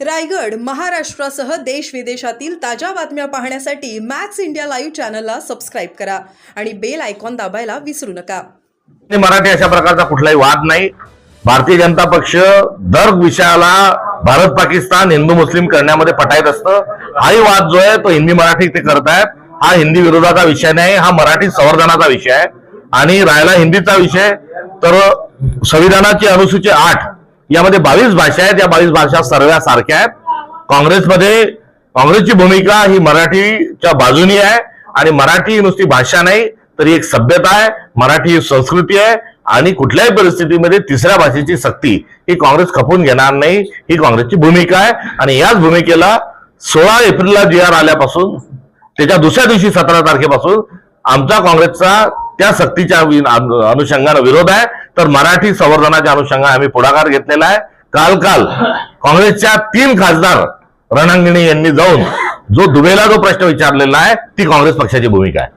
रायगड महाराष्ट्रासह देश विदेशातील ताज्या बातम्या पाहण्यासाठी मॅक्स इंडिया लाईव्ह चॅनलला सबस्क्राईब करा आणि बेल आयकॉन दाबायला विसरू नका. मराठी अशा प्रकारचा कुठलाही वाद नाही. भारतीय जनता पक्ष दर विषयाला भारत पाकिस्तान हिंदू मुस्लिम करण्यामध्ये पटायत असतं. हाही वाद जो आहे तो हिंदी मराठी ते करतायत. हा हिंदी विरोधाचा विषय नाही हा मराठी संवर्धनाचा विषय आहे. आणि राहिला हिंदीचा विषय तर संविधानाची अनुसूची आठ यामध्ये बावीस भाषा आहेत. या बावीस भाषा सर्व सारख्या आहेत. काँग्रेसमध्ये काँग्रेसची भूमिका ही मराठीच्या बाजूनी आहे आणि मराठी नुसती भाषा नाही तर ही एक सभ्यता आहे. मराठी ही संस्कृती आहे आणि कुठल्याही परिस्थितीमध्ये तिसऱ्या भाषेची सक्ती ही काँग्रेस खपून घेणार नाही ही काँग्रेसची भूमिका आहे. आणि याच भूमिकेला सोळा एप्रिलला जी आर आल्यापासून त्याच्या दुसऱ्या दिवशी सतरा तारखेपासून आमचा काँग्रेसचा त्या सक्तीच्या अनुषंगानं विरोध आहे. तर मराठी संवर्धनाच्या अनुषंगाने आम्ही पुढाकार घेतलेला आहे. काल काल काँग्रेसच्या तीन खासदार रणांगणी यांनी जाऊन जो दुबेला जो प्रश्न विचारलेला आहे ती काँग्रेस पक्षाची भूमिका आहे.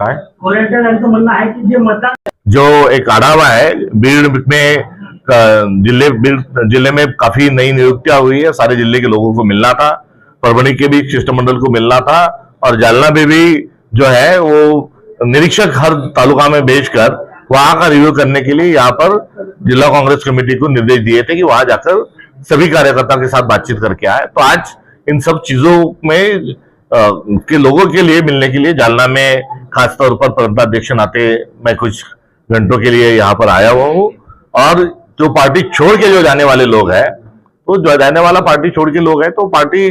काय? जो एक आढ़ावा है बीड में जिले बीड़ जिले में काफी नई नियुक्तियां हुई है सारे जिले के लोगों को मिलना था। परभणी के भी शिष्टमंडल को मिलना था और जालना में भी जो है वो निरीक्षक हर तालुका में भेजकर वहाँ का रिव्यू करने के लिए यहाँ पर जिला कांग्रेस कमेटी को निर्देश दिए थे कि वहाँ जाकर सभी कार्यकर्ताओं के साथ बातचीत करके आए। तो आज इन सब चीज़ों में अ, के लोगों के लिए मिलने के लिए जालना में खासतौर पर प्रदेशाध्यक्ष नाते मैं कुछ घंटों के लिए यहाँ पर आया हुआ हूँ और जो पार्टी छोड़ के जो जाने वाले लोग हैं तो जो जाने वाला पार्टी छोड़ के लोग हैं तो पार्टी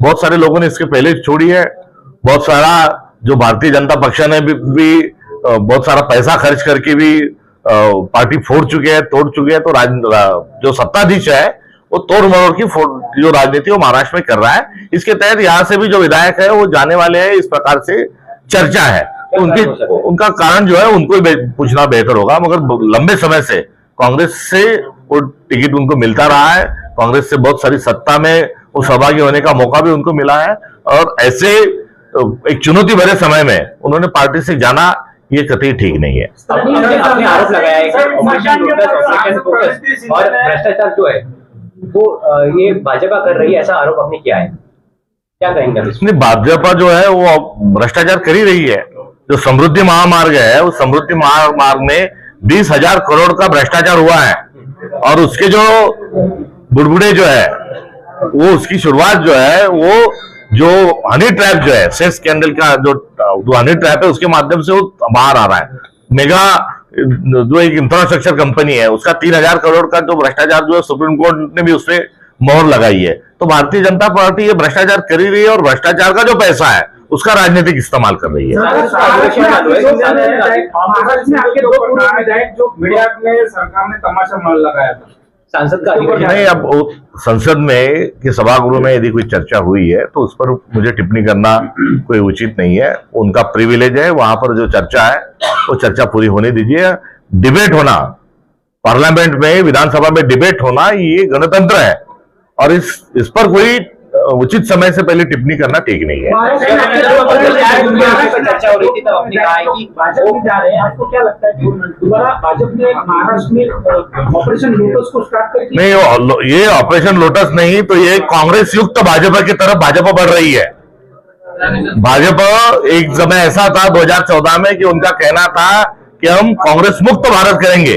बहुत सारे लोगों ने इसके पहले छोड़ी है। बहुत सारा जो भारतीय जनता पक्ष ने भी, भी बहुत सारा पैसा खर्च करके भी पार्टी फोड़ चुके हैं तोड़ चुके हैं। तो राज, जो सत्ताधीश है वो तोड़ मरोड़ की जो राजनीति वो महाराष्ट्र में कर रहा है। इसके तहत यहाँ से भी जो विधायक है वो जाने वाले हैं इस प्रकार से चर्चा है। तो उनकी उनका कारण जो है उनको ही पूछना बेहतर होगा। मगर लंबे समय से कांग्रेस से वो टिकट उनको मिलता रहा है। कांग्रेस से बहुत सारी सत्ता में वो सहभागी होने का मौका भी उनको मिला है। और ऐसे एक चुनौती भरे समय में उन्होंने पार्टी से जाना ये कतई ठीक नहीं है। आपने आपने आरोप लगाया है कि ऑपरेशन लोटस ऑपरेशन फोकस और भ्रष्टाचार जो है? वो ये भाजपा कर रही है ऐसा आरोप आपने किया है? क्या कहेंगे भाजपा जो है वो भ्रष्टाचार कर ही रही है। जो समृद्धि महामार्ग है उस समृद्धि महामार्ग में बीस हज़ार करोड़ का भ्रष्टाचार हुआ है। और उसके जो बुड़बुड़े जो है वो उसकी शुरुआत जो है वो जो हनी ट्रैप जो है सेक्स स्कैंडल का जो हनी ट्रैप है उसके माध्यम से वो बाहर आ रहा है मेगा जो एक इंफ्रास्ट्रक्चर कंपनी है उसका तीन हज़ार करोड़ का जो भ्रष्टाचार जो है सुप्रीम कोर्ट ने भी उसपे मोहर लगाई है तो भारतीय जनता पार्टी ये भ्रष्टाचार कर ही रही है और भ्रष्टाचार का जो पैसा है उसका राजनीतिक इस्तेमाल कर रही है सरकार ने तमाशा लगाया था सांसद का अधिकार नहीं अब संसद में कि सभागृह में यदि कोई चर्चा हुई है तो उस पर मुझे टिप्पणी करना कोई उचित नहीं है। उनका प्रिविलेज है वहाँ पर जो चर्चा है वो चर्चा पूरी होने दीजिए। डिबेट होना पार्लियामेंट में विधानसभा में डिबेट होना ये गणतंत्र है। और इस इस पर कोई उचित समय से पहले टिप्पणी करना ठीक नहीं है। महाराष्ट्र में आपके दो पूर्व विधायक चर्चा हो रही थी तब आपने कहा है। कि भाजपा में जा रहे हैं? आपको क्या लगता है? कि दोबारा भाजपा ने महाराष्ट्र में अ, ऑपरेशन लोटस को स्टार्ट नहीं ये ऑपरेशन लोटस नहीं तो ये कांग्रेस युक्त भाजपा की तरफ़ भाजपा बढ़ रही है। भाजपा एक समय ऐसा था 2014 में कि उनका कहना था कि हम कांग्रेस मुक्त भारत करेंगे।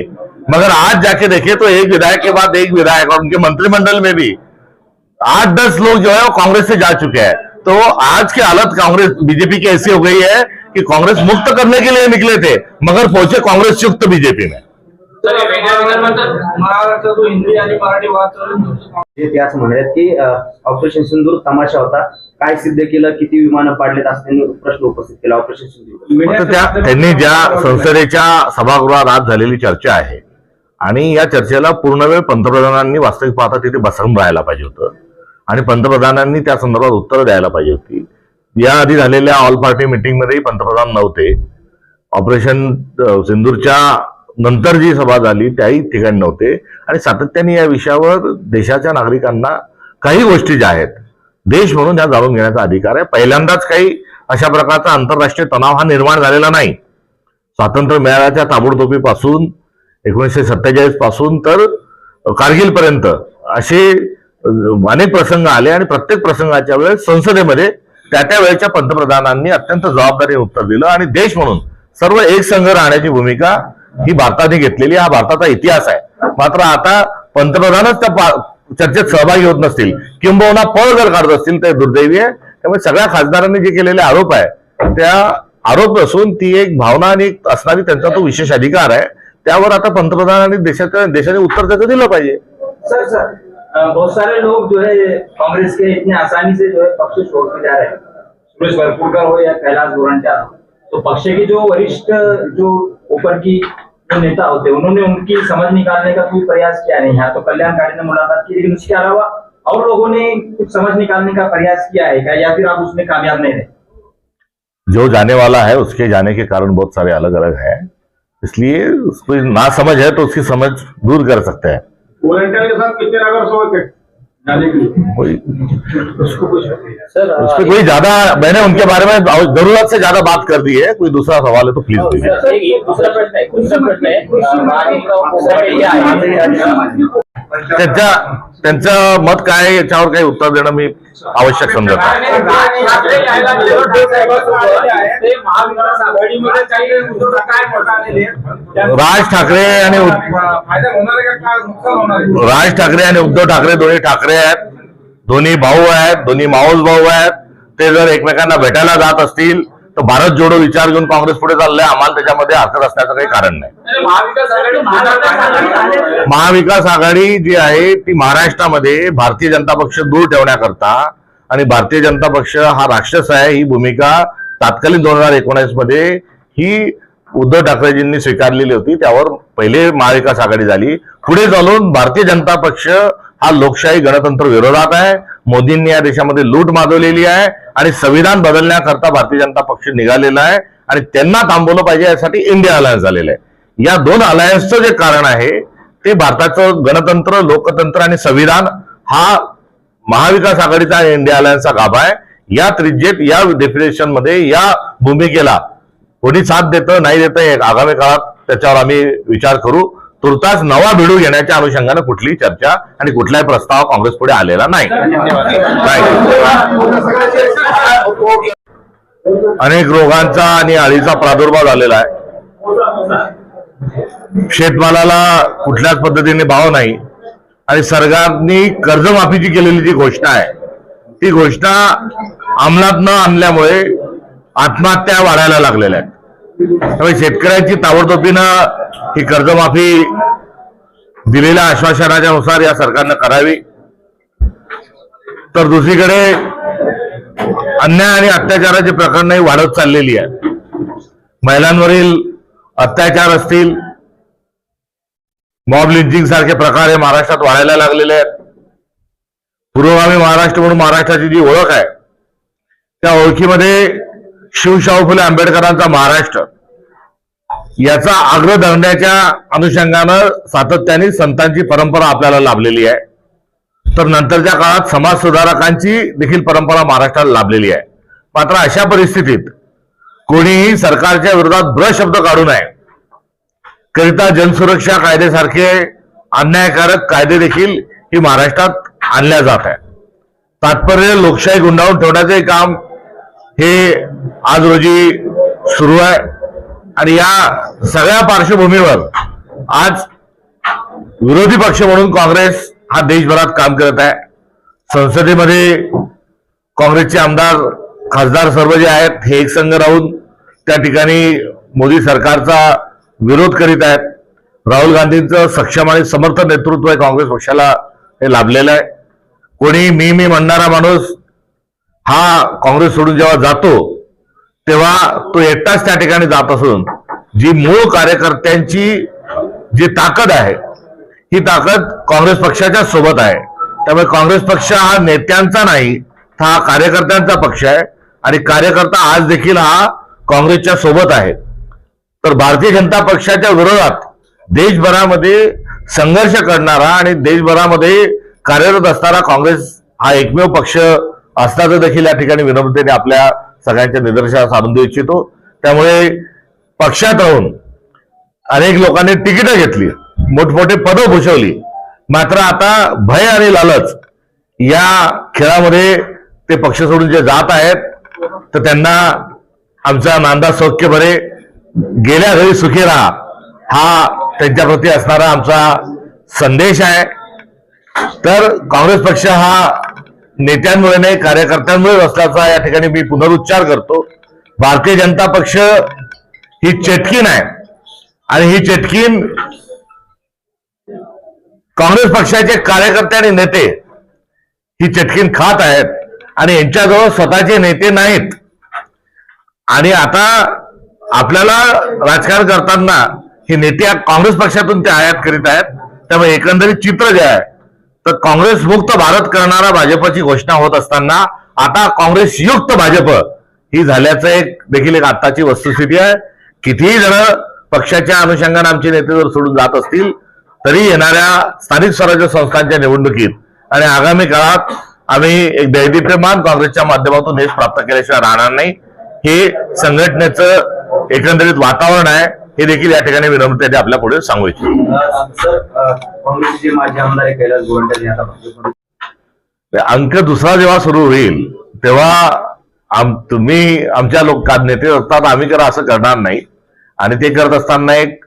मगर आज जाके देखे तो एक विधायक के बाद एक विधायक और उनके मंत्रिमंडल में भी आठ दस लोग जो है वो कांग्रेस से जा चुके हैं। तो आज की हालत कांग्रेस बीजेपी की ऐसी हो गई है कि कांग्रेस मुक्त करने के लिए निकले थे मगर पहुंचे कांग्रेस युक्त बीजेपी में। महाराष्ट्रातून हिंदी आणि मराठी वाद चालू आहे. जे ते असं म्हणतात की ऑपरेशन सिंदूर तमाशा होता. काय सिद्ध केलं? किती विमानं पाडलेत? असं त्यांनी प्रश्न उपस्थित केला ऑपरेशन सिंदूर त्यांनी ज्या संसदेच्या सभागृहात आज झालेली चर्चा आहे आणि या चर्चेला पूर्ण वेळ पंतप्रधानांनी वास्तविक पाहता तिथे बसून राहायला पाहिजे होतं. आणि पंतप्रधानांनी त्या संदर्भात उत्तरं द्यायला पाहिजे होती. याआधी झालेल्या ऑल पार्टी मिटिंगमध्येही पंतप्रधान नव्हते. ऑपरेशन सिंधूरच्या सिंदूरच्या नंतर जी सभा झाली त्याही ठिकाणी नव्हते. आणि सातत्याने या विषयावर देशाच्या नागरिकांना काही गोष्टी ज्या आहेत देश म्हणून ह्या जाणून घेण्याचा अधिकार आहे. पहिल्यांदाच काही अशा प्रकारचा आंतरराष्ट्रीय तणाव हा निर्माण झालेला नाही. स्वातंत्र्य मेळाव्याच्या ताबडतोबीपासून एकोणीसशे सत्तेचाळीसपासून तर कारगिल पर्यंत असे अनेक प्रसंग आले आणि प्रत्येक प्रसंगाच्या वेळेस संसदेमध्ये त्या त्या वेळेच्या पंतप्रधानांनी अत्यंत जबाबदारीने उत्तर दिलं आणि देश म्हणून सर्व एक संघ राहण्याची भूमिका ही भारताने घेतलेली हा भारताचा इतिहास आहे. मात्र आता पंतप्रधानच त्या चर्चेत सहभागी होत नसतील. किंबहुना पळ जर काढत असतील तर दुर्दैवी आहे. त्यामुळे सगळ्या खासदारांनी जे केलेले आरोप आहे त्या आरोप नसून ती एक भावना आणि एक असणारी त्यांचा तो विशेष अधिकार आहे. त्यावर आता पंतप्रधानांनी देशाच्या देशाने उत्तर त्याचं दिलं पाहिजे. सर सर बहुत सारे लोग जो है कांग्रेस के इतने आसानी से जो है पक्ष छोड़ के जा रहे हैं। सुरेश भरपूरकर हो या कैलाश गोरंट्याल हो। तो पक्ष के जो वरिष्ठ, जो ऊपर की जो नेता होते हैं, उन्होंने उनकी समझ निकालने का कोई प्रयास किया नहीं। यहाँ तो कल्याणकारी ने मुलाकात की, लेकिन उसके अलावा और लोगों ने कुछ समझ निकालने का प्रयास किया है क्या, या फिर आप उसमें कामयाब नहीं रहे? जो जाने वाला है, उसके जाने के कारण बहुत सारे अलग अलग हैं। इसलिए उसको ना समझ है तो उसकी समझ दूर कर सकते हैं। वॉलंटियर के साथ कितने अगर थे के? कोई उसको कुछ कोई ज़्यादा मैंने उनके बारे में ज़रूरत से ज़्यादा बात कर दी है कोई दूसरा सवाल है तो प्लीज़ दूसरा प्रश्न है दूसरा प्रश्न है त्यांच्या त्यांचं मत काय याच्यावर काही उत्तर देणं मी आवश्यक समजत. राज ठाकरे आणि राज ठाकरे आणि उद्धव ठाकरे दोन्ही ठाकरे आहेत. दोन्ही भाऊ आहेत दोन्ही माऊस भाऊ आहेत. ते जर एकमेकांना भेटायला जात असतील तर भारत जोडो विचार घेऊन काँग्रेस पुढे चाललंय. आम्हाला त्याच्यामध्ये हरकत असण्याचं काही कारण नाही. महाविकास आघाडी जी आहे ती महाराष्ट्रामध्ये भारतीय जनता पक्ष दूर ठेवण्याकरता आणि भारतीय जनता पक्ष हा राक्षस आहे ही भूमिका तात्कालिक दोन हजार एकोणीसमध्ये ही उद्धव ठाकरेजींनी स्वीकारलेली होती. त्यावर पहिले महाविकास आघाडी झाली. पुढे चालून भारतीय जनता पक्ष हा लोकशाही गणतंत्र विरोधात आहे. मोदींनी या देशामध्ये लूट माजवलेली आहे आणि संविधान बदलण्याकरता भारतीय जनता पक्ष निघालेला आहे आणि त्यांना थांबवलं पाहिजे यासाठी इंडिया अलायन्स झालेलं आहे. या दोन अलायन्सचं जे कारण आहे ते भारताचं गणतंत्र लोकतंत्र आणि संविधान हा महाविकास आघाडीचा आणि इंडिया अलायन्सचा गाभा आहे. या त्रिज्येत या डेफिनेशनमध्ये या भूमिकेला कोणी साथ देतं नाही देतं आगामी काळात त्याच्यावर आम्ही विचार करू. तुर्तास नवा भिडू घेण्याच्या अनुषंगाने कुठलीही चर्चा आणि कुठलाही प्रस्ताव काँग्रेस पुढे आलेला नाही. अनेक रोगांचा आणि अळीचा प्रादुर्भाव झालेला आहे. शेतमालाला कुठल्याच पद्धतीने भाव नाही. आणि सरकारने कर्जमाफीची केलेली जी घोषणा आहे ती घोषणा अंमलात न आणल्यामुळे आत्महत्या वाढायला लागलेल्या आहेत. त्यामुळे शेतकऱ्यांची ताबडतोबीनं ही कर्जमाफी दिलेल्या आश्वासनाच्या नुसार या सरकारनं करावी. तर दुसरीकडे अन्याय आणि अत्याचाराची प्रकरणंही वाढत चाललेली आहेत महिलांवरील अत्याचार असतील मॉब लिंचिंग सारखे प्रकार हे महाराष्ट्रात वाढायला लागलेले आहेत. पूर्वगामी महाराष्ट्र म्हणून महाराष्ट्राची जी ओळख आहे त्या ओळखीमध्ये शिवशाहू फुले आंबेडकरांचा महाराष्ट्र. याचा आग्रह धरण्याच्या अनुषंगानं सातत्याने संतांची परंपरा आपल्याला लाभलेली आहे. तर नंतरच्या काळात समाज सुधारकांची देखील परंपरा महाराष्ट्राला लाभलेली आहे. मात्र अशा परिस्थितीत कोणीही सरकारच्या विरोधात ब्र शब्द काढू नये. करिता जनसुरक्षा कायद्यासारखे अन्यायकारक कायदे देखील ही महाराष्ट्रात आणल्या जात आहे तात्पर्य लोकशाही गुंडाळून ठेवण्याचे काम हे आज रोजी सुरू आहे. आणि या सगळ्या पार्श्वभूमीवर आज विरोधी पक्ष म्हणून काँग्रेस हा देशभरात काम करत आहे. संसदेमध्ये काँग्रेसचे आमदार खासदार सर्व जे आहेत हे एकसंघ राहून त्या ठिकाणी मोदी सरकारचा विरोध करीत आहेत. राहुल गांधींचं सक्षम आणि समर्थ नेतृत्व आहे काँग्रेस पक्षाला हे लाभलेलं आहे. कोणी मी मी म्हणणारा माणूस हा काँग्रेस सोडून जेव्हा जातो तेव्हा तो एकटाच त्या ठिकाणी जात असून जी मूळ कार्यकर्त्यांची जी ताकद आहे ही ताकद काँग्रेस पक्षाच्या सोबत आहे. त्यामुळे काँग्रेस पक्ष हा नेत्यांचा नाही हा कार्यकर्त्यांचा पक्ष आहे. आणि कार्यकर्ता आज देखील हा काँग्रेसच्या सोबत आहे. तर भारतीय जनता पक्षाच्या विरोधात देशभरामध्ये संघर्ष करणारा आणि देशभरामध्ये कार्यरत असणारा काँग्रेस हा एकमेव पक्ष असल्याचं देखील या ठिकाणी विनम्रतेने आपल्या सगळ्यांच्या निदर्शनास आणून देऊ इच्छितो. त्यामुळे पक्षात राहून अनेक लोकांनी तिकीटं घेतली. मोठमोठे पदं भूषवली. मात्र आता भय आणि लालच या खेळामध्ये ते पक्ष सोडून जे जात आहेत तर त्यांना आमचा नांदा सौख्य बरे गेल्या घरी सुखी राहा. हा त्यांच्याप्रती असणारा आमचा संदेश आहे. तर काँग्रेस पक्ष हा नेत्यांमुळे नाही कार्यकर्त्यांमुळे असल्याचा या ठिकाणी मी पुनरुच्चार करतो. भारतीय जनता पक्ष ही चेटकीन आहे. आणि ही चेटकीन काँग्रेस पक्षाचे कार्यकर्ते आणि नेते ही चटकीन खात आहेत आणि यांच्याजवळ स्वतःचे नेते नाहीत. आणि आता आपल्याला राजकारण करताना हे नेते काँग्रेस पक्षातून ते आयात करीत आहेत. त्यामुळे एकंदरीत चित्र जे आहे तर काँग्रेस मुक्त भारत करणारा भाजपची घोषणा होत असताना आता काँग्रेस युक्त भाजप ही झाल्याचं एक देखील एक आताची वस्तुस्थिती आहे. कितीही जण पक्षाच्या अनुषंगाने आमचे नेते जर सोडून जात असतील तरी येणाऱ्या स्थानिक स्वराज्य संस्थांच्या निवडणुकीत आणि आगामी काळात आम्ही एक दैदिप्यमान काँग्रेसच्या माध्यमातून हेच प्राप्त केल्याशिवाय राहणार नाही. हे संघटनेचं एकंदरीत वातावरण आहे. हे देखील या ठिकाणी विनम्रतेने आपल्या पुढे सांगू इच्छितो. भाजपमध्ये अंक दुसरा जेव्हा सुरू होईल तेव्हा आम तुम्ही आमच्या लोक नेते असतात आम्ही करा असं करणार नाही. आणि ते करत असताना एक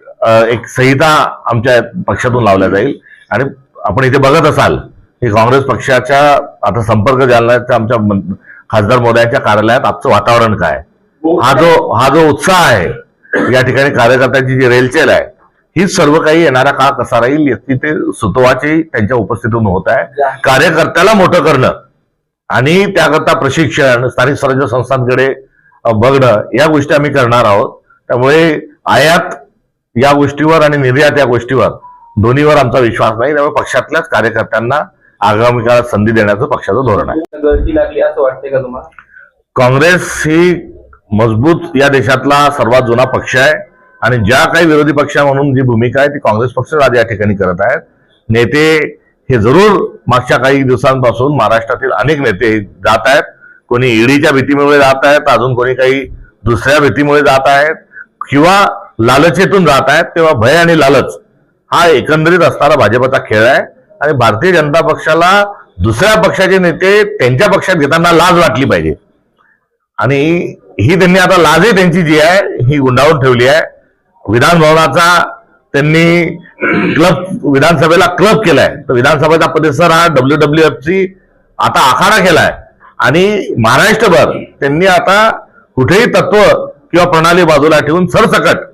एक संहिता आमच्या पक्षातून लावल्या जाईल. आणि आपण इथे बघत असाल की काँग्रेस पक्षाच्या आता संपर्क जालन्याच्या आमच्या खासदार मोदयांच्या कार्यालयात आजचं वातावरण काय? हा जो हा जो उत्साह आहे या ठिकाणी कार्यकर्त्यांची जी रेलचेल आहे हीच सर्व काही येणारा काळ कसा राहील याची ते सुतवाची त्यांच्या उपस्थितीतून होत आहे. कार्यकर्त्याला मोठं करणं आणि त्याकरता प्रशिक्षण स्थानिक स्वराज्य संस्थांकडे बघणं या गोष्टी आम्ही करणार आहोत. त्यामुळे आयात या गोष्टीवर आणि निर्यात या गोष्टीवर दोन्हीवर आमचा विश्वास नाही. त्यामुळे पक्षातल्याच कार्यकर्त्यांना आगामी काळात संधी देण्याचं पक्षाचं धोरण आहे. गळती लागली असं वाटतंय का तुम्हाला? काँग्रेस ही मजबूत या देशातला सर्वात जुना पक्ष आहे. आणि ज्या काही विरोधी पक्ष म्हणून जी भूमिका आहे ती काँग्रेस पक्ष आज या ठिकाणी करत आहेत. नेते हे जरूर मागच्या काही दिवसांपासून महाराष्ट्रातील अनेक नेते जात आहेत. कोणी ईडीच्या भीतीमुळे जात आहेत अजून कोणी काही दुसऱ्या भीतीमुळे जात आहेत. किंवा लालचेतून जात आहेत तेव्हा भय आणि लालच हा एकंदरीत असणारा भाजपचा खेळ आहे. आणि भारतीय जनता पक्षाला दुसऱ्या पक्षाचे नेते त्यांच्या पक्षात घेताना लाज वाटली पाहिजे. आणि ही त्यांनी आता लाजे त्यांची जी आहे ही गुंडाळून ठेवली आहे. विधान भवनाचा त्यांनी क्लब विधानसभेला क्लब केलाय. तर विधानसभेचा परिसर हा डब्ल्यू डब्ल्यू एफची आता आखाडा केलाय. आणि महाराष्ट्रभर त्यांनी आता कुठेही तत्व किंवा प्रणाली बाजूला ठेवून सरसकट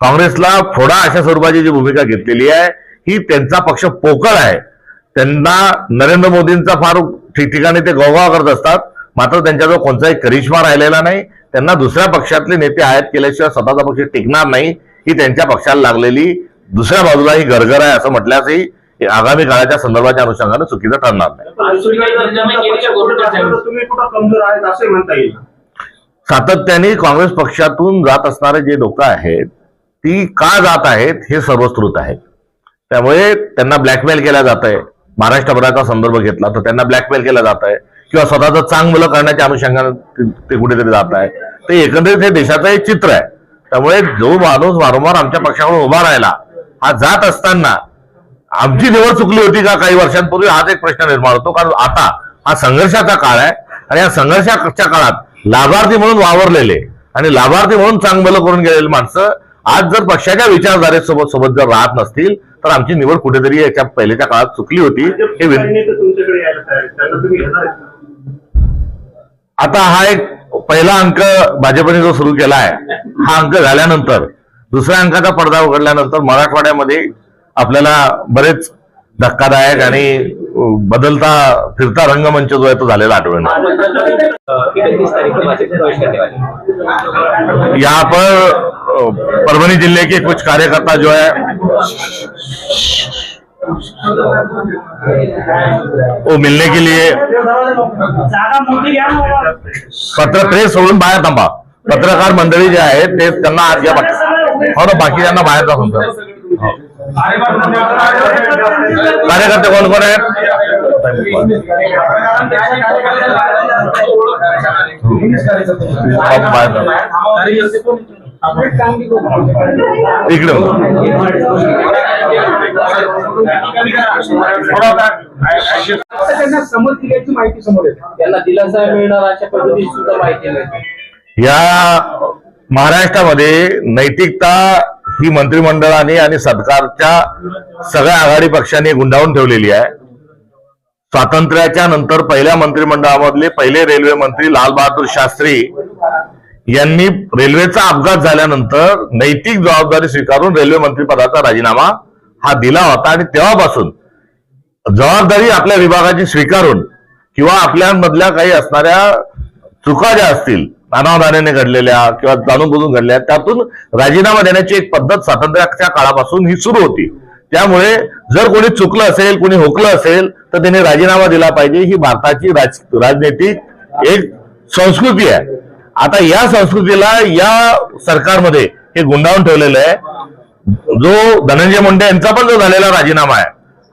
काँग्रेसला फोडा अशा स्वरूपाची जी भूमिका घेतलेली आहे ही त्यांचा पक्ष पोकळ आहे. त्यांना नरेंद्र मोदींचा फार ठिकठिकाणी ते गवगाव करत असतात. मात्र त्यांच्याजवळ कोणताही करिश्मा राहिलेला नाही. त्यांना दुसऱ्या पक्षातले नेते आयात केल्याशिवाय स्वतःचा पक्ष टिकणार नाही ही त्यांच्या पक्षाला लागलेली दुसऱ्या बाजूला ही गरगर आहे असं म्हटल्यासही हे आगामी काळाच्या संदर्भाच्या अनुषंगाने चुकीचं ठरणार नाही. तुम्ही कुठं कमजोर आहेत असंही म्हणता येईल सातत्याने काँग्रेस पक्षातून जात असणारे जे लोक आहेत ती का जात आहेत हे सर्वस्कृत आहे त्यामुळे त्यांना ब्लॅकमेल केल्या जात आहे महाराष्ट्रभराचा संदर्भ घेतला तर त्यांना ब्लॅकमेल केलं जात आहे किंवा स्वतःचं चांगलं करण्याच्या अनुषंगाने ते- कुठेतरी जात आहे. ते एकंदरीत हे देशाचं एक चित्र आहे. त्यामुळे जो माणूस वारंवार आमच्या पक्षाकडून उभा राहिला हा जात असताना आमची निवड चुकली होती का काही वर्षांपूर्वी हाच एक प्रश्न निर्माण होतो. कारण आता हा संघर्षाचा काळ आहे आणि या संघर्षाच्या काळात लाभार्थी म्हणून वावरलेले आणि लाभार्थी म्हणून चांगलं करून गेलेली माणसं आज जर पक्षाच्या विचारधारेसोबत सोबत जर राहत नसतील तर आमची निवड कुठेतरी याच्या पहिल्याच्या काळात चुकली होती. हे आता हा एक पहिला अंक भाजपने जो सुरू केला आहे हा अंक झाल्यानंतर दुसऱ्या अंकाचा पडदा उघडल्यानंतर मराठवाड्यामध्ये आपल्याला बरेच धक्कादायक आणि बदलता फिरता रंगमंच जो आहे तो झालेला आठवण इकतीस यहाँ पर परभणी जिले के कुछ कार्यकर्ता जो है वो मिलने के लिए। पत्र प्रेस सोडून बाहेर थांबा पत्रकार मंडळी जे आहेत ते त्यांना आज घ्या बाकी हो ना बाकीच्यांना बाहेर दाखवून द्या. हो. कार्यकर्ते कोण कोण आहेत? बाहेर इकडे. या महाराष्ट्रामध्ये नैतिकता ही मंत्रिमंडळाने आणि सरकारच्या सगळ्या आघाडी पक्षांनी गुंडाळून ठेवलेली आहे. स्वातंत्र्याच्या नंतर पहिल्या मंत्रिमंडळामधले पहिले रेल्वे मंत्री लाल बहादूर शास्त्री यांनी रेल्वेचा अपघात झाल्यानंतर नैतिक जबाबदारी स्वीकारून रेल्वे मंत्रीपदाचा राजीनामा हा दिला होता आणि तेव्हापासून जबाबदारी आपल्या विभागाची स्वीकारून किंवा आपल्यामधल्या काही असणाऱ्या चुका ज्या असतील अनावधानाने घडलेल्या किंवा जाणून बुजून घडल्या त्यातून राजीनामा देण्याची एक पद्धत स्वातंत्र्याच्या काळापासून ही सुरू होती. त्यामुळे जर कोणी चुकलं असेल कोणी होकलं असेल तर त्याने राजीनामा दिला पाहिजे. ही भारताची राज राजनैतिक एक संस्कृती आहे. आता या संस्कृतीला या सरकारमध्ये हे गुंडाळून ठेवलेलं आहे. जो धनंजय मुंडे यांचा पण जो झालेला राजीनामा आहे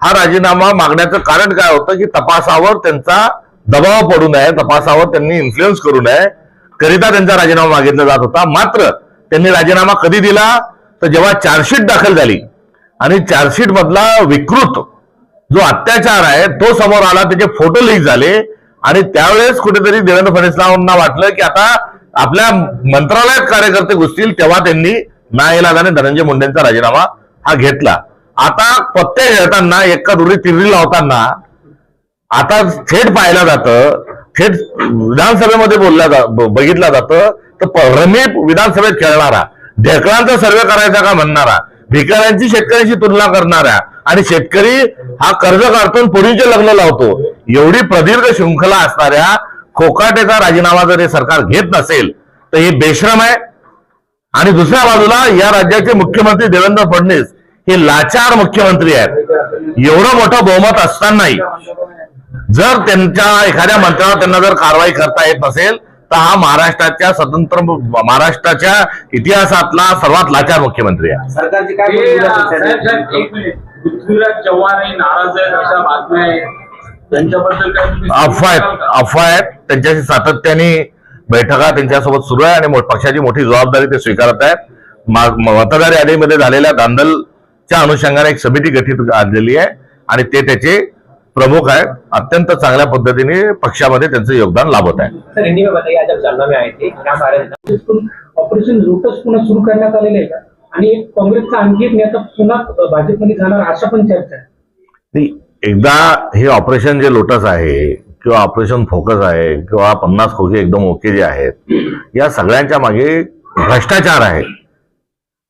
हा राजीनामा मागण्याचं कारण काय होतं की तपासावर त्यांचा दबाव पडू नये तपासावर त्यांनी इन्फ्लुएन्स करू नये. करिता त्यांचा राजीनामा मागितला जात होता. मात्र त्यांनी राजीनामा कधी दिला? तर जेव्हा चार्जशीट दाखल झाली आणि चार्जशीट मधला विकृत जो अत्याचार आहे तो समोर आला त्याचे फोटो लीक झाले आणि त्यावेळेस कुठेतरी देवेंद्र फडणवीसांना वाटलं की आता आपल्या मंत्रालयात कार्यकर्ते घुसतील तेव्हा त्यांनी नाईलाजाने धनंजय मुंडेंचा राजीनामा हा घेतला. आता पत्ते खेळताना एका दुरी तिररी लावताना आता थेट पाहिलं जातं थेट विधानसभेमध्ये बोलल्या जा बघितलं जातं तर प- विधानसभेत खेळणारा ढेकळांचा सर्वे करायचा का म्हणणारा भिकाऱ्यांची शेतकऱ्यांशी तुलना करणारा आणि शेतकरी हा कर्ज काढतो आणि लग्न लावतो एवढी प्रदीर्घ शृंखला असणाऱ्या खोकाटेचा राजीनामा जर हे सरकार घेत नसेल तर हे बेश्रम आहे. आणि दुसऱ्या बाजूला या राज्याचे मुख्यमंत्री देवेंद्र फडणवीस हे लाचार मुख्यमंत्री आहेत. एवढं मोठं बहुमत असतानाही जर त्यांच्या एखाद्या मंत्र्यावर त्यांना जर कारवाई करता येत नसेल तर हा महाराष्ट्राच्या स्वतंत्र महाराष्ट्राच्या इतिहासातला सर्वात लाचार मुख्यमंत्री आहे. हे, पृथ्वीराज चव्हाणही नाराज आहेत अशा बातम्या आहेत. अफवा आहेत. अफवा आहेत. त्यांच्याशी सातत्याने बैठका त्यांच्यासोबत सुरू आहे आणि पक्षाची मोठी जबाबदारी ते स्वीकारत आहेत. मतदार यादीमध्ये झालेल्या दांदलच्या अनुषंगाने एक समिती गठीत झालेली आहे आणि ते त्याचे प्रमुख आहेत. अत्यंत चांगल्या पद्धतीने पक्षामध्ये त्यांचं योगदान लाभत आहे. सर हिंदी में बताइए आज आप जालना में आए थे क्या कारण था ऑपरेशन लोटस पुन्हा सुरू करण्यात आलेलं आहे आणि एक काँग्रेसचा आणखी एक नेता पुन्हा भाजपमध्ये जाणार अशा पण चर्चा आहे. एकदा हे ऑपरेशन जे लोटस आहे किंवा ऑपरेशन फोकस आहे किंवा पन्नास खोके एकदम ओके जे आहेत या सगळ्यांच्या मागे भ्रष्टाचार आहे.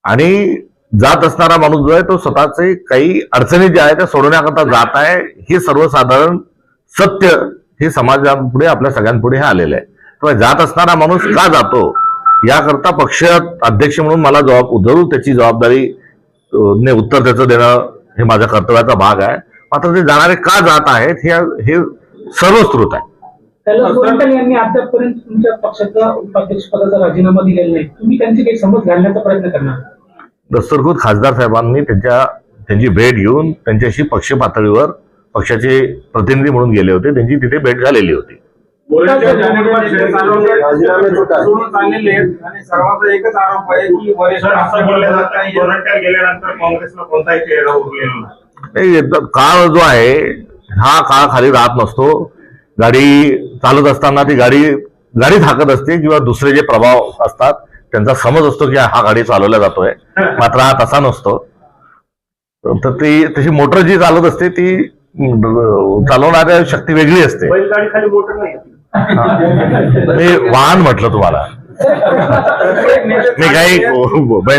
आणि जात असणारा माणूस जो आहे तो स्वतःचे काही अडचणी ज्या आहेत त्या सोडवण्याकरता जात आहे हे सर्वसाधारण सत्य हे समाजापुढे आपल्या सगळ्यांपुढे हे आलेलं आहे. तेव्हा जात असणारा माणूस का जातो याकरता पक्ष अध्यक्ष म्हणून मला जबाब जरूर त्याची जबाबदारी ने उत्तर त्याचं देणं हे माझ्या कर्तव्याचा भाग आहे. मात्र ते जाणारे का जात आहेत हे हे सर्वस्कृत आहे. त्याला गोरंट्याल यांनी अद्यापपर्यंत तुमच्या पक्षाचा उपाध्यक्ष पदाचा राजीनामा दिलेला नाही. तुम्ही त्यांची काही समज घालण्याचा प्रयत्न करणार? दस्तरखुद खासदार साहेबांनी त्यांच्या त्यांची भेट घेऊन त्यांच्याशी पक्ष पातळीवर पक्षाचे प्रतिनिधी म्हणून गेले होते. त्यांची तिथे भेट झालेली होती. सर्वांचा एकच आरोप आहे की वरिष्ठ असं बोलले जात. आहे गोरंट्याल गेल्यानंतर काँग्रेसला कोणताही चेहरा उरलेला नाही काळ जो आहे हा काळ खाली राहत नसतो. गाडी चालत असताना ती गाडी गाडी थाकत असते किंवा दुसरे जे प्रभाव असतात त्यांचा समज असतो की हा गाडी चालवला जातोय. मात्र हा तसा नसतो. तर ती तशी मोटर जी चालत असते ती चालवणाऱ्या शक्ती वेगळी असते. वाहन म्हटलं तुम्हाला. मी काही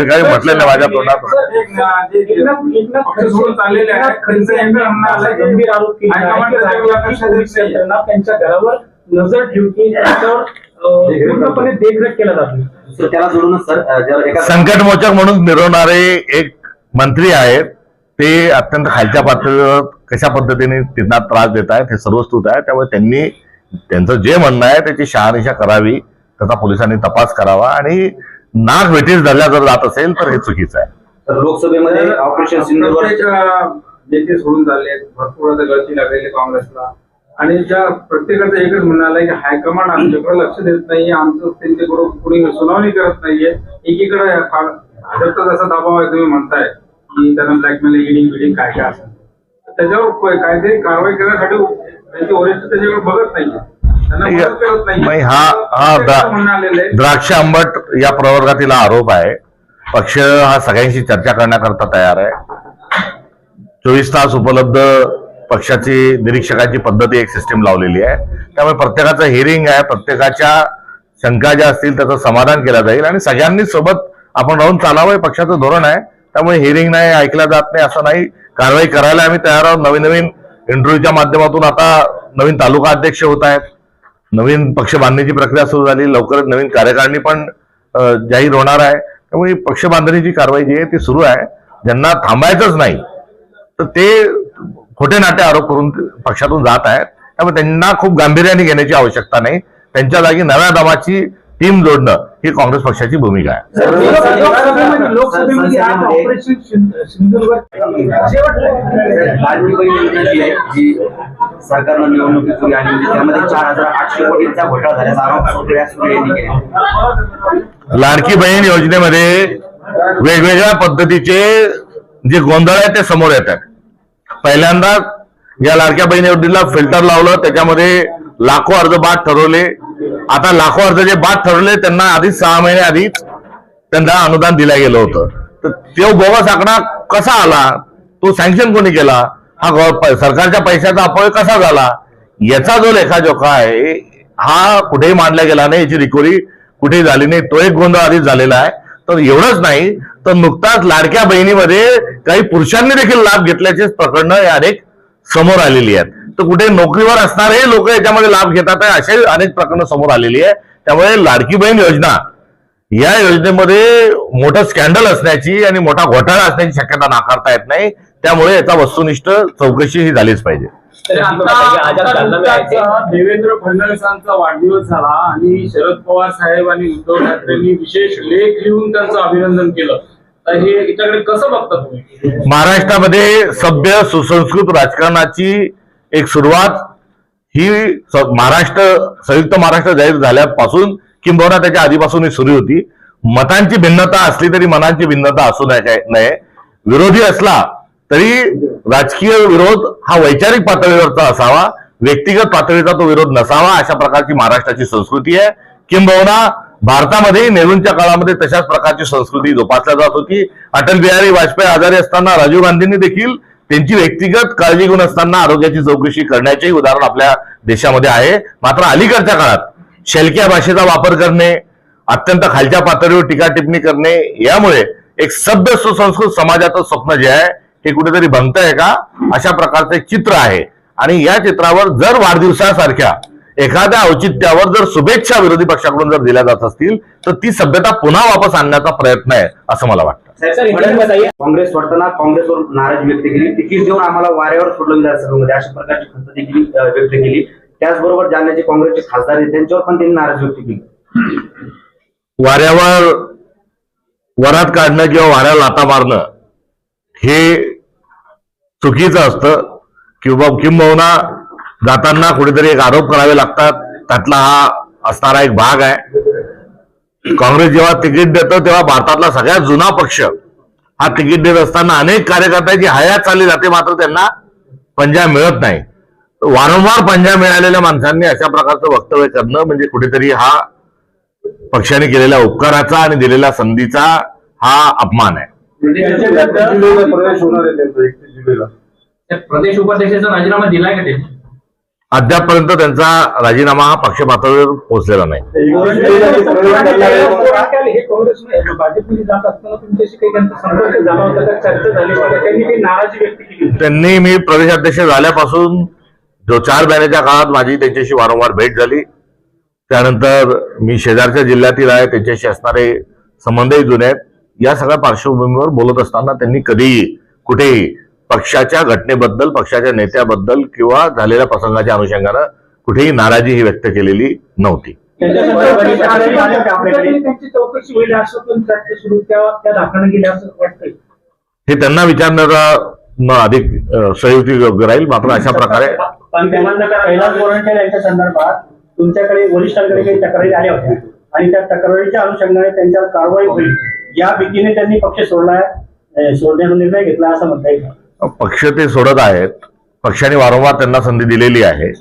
काही म्हटलं नाही माझ्या तोंडात. एक ना- त्याच्यावर त्यांच्या घरावर नजर ठेवते पूर्णपणे देखरेख केला जातो त्याला जोडूनच सर संकटमोचक म्हणून मिरवणारे एक मंत्री आहेत ते अत्यंत खालच्या पातळीवर कशा पद्धतीने त्यांना त्रास देत आहेत हे सर्वस्तुत आहे त्यामुळे त्यांनी त्यांचं जे म्हणणं आहे त्याची शहानिशा करावी. त्याचा पोलिसांनी तपास करावा आणि नाक वेटीस धरल्या जर जात असेल तर हे चुकीचं आहे. तर लोकसभेमध्ये ऑपरेशन नेते सोडून चालले आहेत भरपूर आता गळती लागलेली आहे काँग्रेसला. आणि त्या प्रत्येकाचं एकच म्हणणं आलंय की हायकमांड आमच्याकडे लक्ष देत नाहीये आमचं त्यांच्याकडून कोणी सुनावणी करत नाहीये. एकीकडे भाजपचा जसा दबाव आहे तुम्ही म्हणताय की त्यांना ब्लॅकमेल हिडिंग बिडिंग काय काय असेल त्याच्यावर क- कायदे कारवाई करण्यासाठी त्यांचे वरिष्ठ त्याच्याकडे बघत नाहीये. नाही हा हा द्राक्ष आंबट या प्रवर्गातील आरोप आहे. पक्ष हा सगळ्यांशी चर्चा करण्याकरता तयार आहे. चोवीस तास उपलब्ध पक्षाची निरीक्षकाची पद्धती एक सिस्टीम लावलेली आहे. त्यामुळे प्रत्येकाचं हिअरिंग आहे प्रत्येकाच्या शंका ज्या असतील त्याचं समाधान केलं जाईल आणि सगळ्यांनी सोबत आपण राहून चालावं हे पक्षाचं धोरण आहे. त्यामुळे हिअरिंग नाही ऐकलं जात नाही असं नाही. कारवाई करायला आम्ही तयार आहोत. नवीन नवीन इंटरव्ह्यूच्या माध्यमातून आता नवीन तालुका अध्यक्ष होत आहेत. नवीन पक्ष बांधणीची प्रक्रिया सुरू झाली लवकरच नवीन कार्यकारिणी पण जाहीर होणार आहे. त्यामुळे पक्ष बांधणीची कारवाई जी आहे ती सुरू आहे. ज्यांना थांबायचंच नाही तर ते खोटे नाटे आरोप करून पक्षातून जात आहेत. त्यामुळे त्यांना खूप गांभीर्याने घेण्याची आवश्यकता नाही. त्यांच्या जागी नव्या दमाची टीम जोडणं ही काँग्रेस पक्षाची भूमिका आहे लोकसभेमध्ये सरकारनं निवडणुकीपूर्वी आणली होती त्यामध्ये चार हजार आठशे कोटींचा घोटाळा झाल्याचा आरोप लाडकी बहीण योजनेमध्ये वेगवेगळ्या पद्धतीचे जे गोंधळ आहे ते समोर येतात पहिल्यांदा या लाडक्या बहीण योजनेला फिल्टर लावलं त्याच्यामध्ये लाखो अर्ज बाद ठरवले आता लाखो अर्ज जे बाद ठरवले त्यांना आधीच सहा महिने आधीच त्यांना अनुदान दिलं गेलं होतं. तर तो बोगस आकडा कसा आला? तो सँक्शन कोणी केला? हा सरकारच्या पैशाचा अपव्यय कसा झाला? याचा जो लेखाजोखा आहे हा कुठेही मांडला गेला नाही याची रिकव्हरी कुठेही झाली नाही. तो एक गोंधळ आधीच झालेला आहे. तर एवढंच नाही तर नुकताच लाडक्या बहिणीमध्ये काही पुरुषांनी देखील लाभ घेतल्याचे प्रकरणं हे अनेक समोर आलेली आहेत. तर कुठे नोकरीवर असणारे लोक याच्यामध्ये लाभ घेतात आहे असे अनेक प्रकरणं समोर आलेली आहे. त्यामुळे लाडकी बहीण योजना या योजनेमध्ये मोठं स्कॅन्डल असण्याची आणि मोठा घोटाळा असण्याची शक्यता नाकारता येत नाही. त्यामुळे याचा वस्तुनिष्ठ चौकशी ही झालीच पाहिजे. देवेंद्र फडणवीसांचा वाढदिवस झाला आणि शरद पवार साहेब आणि उद्धव ठाकरेंनी विशेष लेख लिहून त्यांचं अभिनंदन केलं. हे याच्याकडे कसं बघता तुम्ही? महाराष्ट्रामध्ये सभ्य सुसंस्कृत राजकारणाची एक सुरुवात ही महाराष्ट्र संयुक्त महाराष्ट्र जाहीर झाल्यापासून किंबहुना त्याच्या आधीपासून सुरू होती. मतांची भिन्नता असली तरी मनांची भिन्नता असू नये. विरोधी असला तरी राजकीय विरोध हा वैचारिक पातळीवरचा असावा. व्यक्तिगत पातळीचा तो विरोध नसावा अशा प्रकारची महाराष्ट्राची संस्कृती आहे. किंबहुना भारतामध्ये नेहरूंच्या काळामध्ये तशाच प्रकारची संस्कृती जोपासल्या जात होती. अटल बिहारी वाजपेयी आजारी असताना राजीव गांधींनी देखील त्यांची व्यक्तिगत काळजी घेऊन असताना आरोग्याची चौकशी करण्याचेही उदाहरण आपल्या देशामध्ये आहे. मात्र अलीकडच्या काळात शेलक्या भाषेचा वापर करणे अत्यंत खालच्या पातळीवर टीका टिप्पणी करणे यामुळे एक सभ्य सुसंस्कृत समाजाचं स्वप्न जे आहे हे कुठेतरी आहे का? अशा प्रकारचं एक चित्र आहे. आणि या चित्रावर जर वाढदिवसासारख्या एखाद्या औचित्यावर जर शुभेच्छा विरोधी पक्षाकडून जर दिल्या जात असतील तर ती सभ्यता पुन्हा वापस आणण्याचा प्रयत्न आहे असं मला वाटतं. काँग्रेस सोडताना काँग्रेसवर नाराजी व्यक्त केली तिकीट देऊन आम्हाला वाऱ्यावर सोडलं विधानसभेमध्ये अशा प्रकारची खंत देखील व्यक्त केली. त्याचबरोबर जालन्याचे काँग्रेसचे खासदार आहेत त्यांच्यावर पण त्यांनी नाराजी व्यक्त केली. वाऱ्यावर वरात काढणं किंवा वाऱ्याला लाता मारणं हे चुकीचं असतं किंवा किंबहुना जाताना कुठेतरी एक आरोप करावे लागतात. त्यातला हा असणारा एक भाग आहे. काँग्रेस जेव्हा तिकीट देतं तेव्हा भारतातला सगळ्यात जुना पक्ष हा तिकीट देत असताना अनेक कार्यकर्त्यांची हयात चालली जाते मात्र त्यांना पंजा मिळत नाही. वारंवार पंजा मिळालेल्या माणसांनी अशा प्रकारचं वक्तव्य करणं म्हणजे कुठेतरी हा पक्षाने केलेल्या उपकाराचा आणि दिलेल्या संधीचा हा अपमान आहे. त्या प्रदेश उपाध्यक्षाचा राजीनामा दिलाय का त्यांनी? अद्यापपर्यंत त्यांचा राजीनामा हा पक्ष पातळीवर पोहोचलेला नाही हे काँग्रेस भाजपमध्ये जात असताना तुमच्याशी काही त्यांचा संपर्क झाला होता का? चर्चा झाली होती का? त्यांनी काही नाराजी व्यक्त केली होती. त्यांनी मी प्रदेशाध्यक्ष झाल्यापासून जो चार महिन्याच्या काळात माझी त्यांच्याशी वारंवार भेट झाली त्यानंतर मी शेजारच्या जिल्ह्यातील आहे त्यांच्याशी असणारे संबंधही जुने आहेत. या सगळ्या पार्श्वभूमीवर बोलत असताना त्यांनी कधीही कुठेही पक्षाच्या घटनेबद्दल पक्षाच्या नेत्याबद्दल किंवा झालेल्या प्रसंगाच्या अनुषंगानं कुठेही नाराजी ही व्यक्त केलेली नव्हती. हे त्यांना विचारण्याचा अधिक अं, योग्य राहील. मात्र अशा प्रकारे यांच्या संदर्भात तुमच्याकडे वरिष्ठांकडे काही तक्रारी आल्या होत्या. आणि त्या तक्रारीच्या अनुषंगाने त्यांच्यावर कारवाई होईल. या भीतीने त्यांनी पक्ष सोडला सोडण्याचा निर्णय घेतला असं म्हणता येईल. पक्ष ते सोडत आहेत. पक्षाने वारंवार त्यांना संधी दिलेली आहे.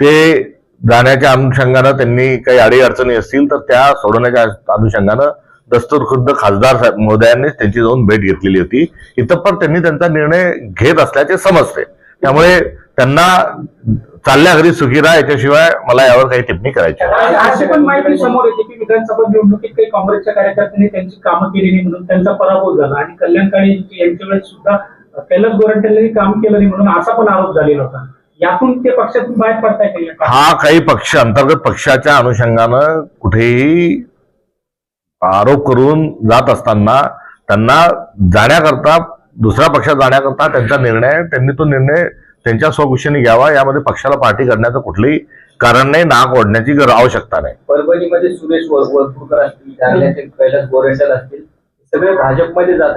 ते जाण्याच्या अनुषंगानं त्यांनी काही अडी अडचणी असतील तर त्या सोडवण्याच्या अनुषंगानं दस्तूर खुद्द खासदार साहेब महोदयांनीच त्यांची जाऊन भेट घेतलेली होती. इथं पण त्यांनी त्यांचा निर्णय घेत असल्याचे समजते. त्यामुळे त्यांना चालल्या घरी सुखी राहा याच्याशिवाय मला यावर काही टिप्पणी करायची. अशी पण माहिती समोर येते की विधानसभा निवडणुकीत काही काँग्रेसच्या कार्यकर्त्यांनी त्यांची कामं केली नाही म्हणून त्यांचा पराभव झाला. आणि कल्याण काळे यांच्या वेळेस सुद्धा कैलास गोरंट्याल काम केलं नाही म्हणून असा पण आरोप झालेला होता. यातून ते पक्षातून बाहेर पडताय हा काही पक्ष अंतर्गत पक्षाच्या अनुषंगानं कुठेही आरोप करून जात असताना त्यांना जाण्याकरता दुसऱ्या पक्षात जाण्याकरता त्यांचा निर्णय त्यांनी तो निर्णय त्यांच्या स्वखुशीने घ्यावा यामध्ये पक्षाला पार्टी करण्याचं कुठलंही कारण नाही नाक ओढण्याची आवश्यकता नाही. परभणीमध्ये सुरेश वर- वरपुडकर असतील कैलास गोरेटल असतील सगळे भाजपमध्ये जात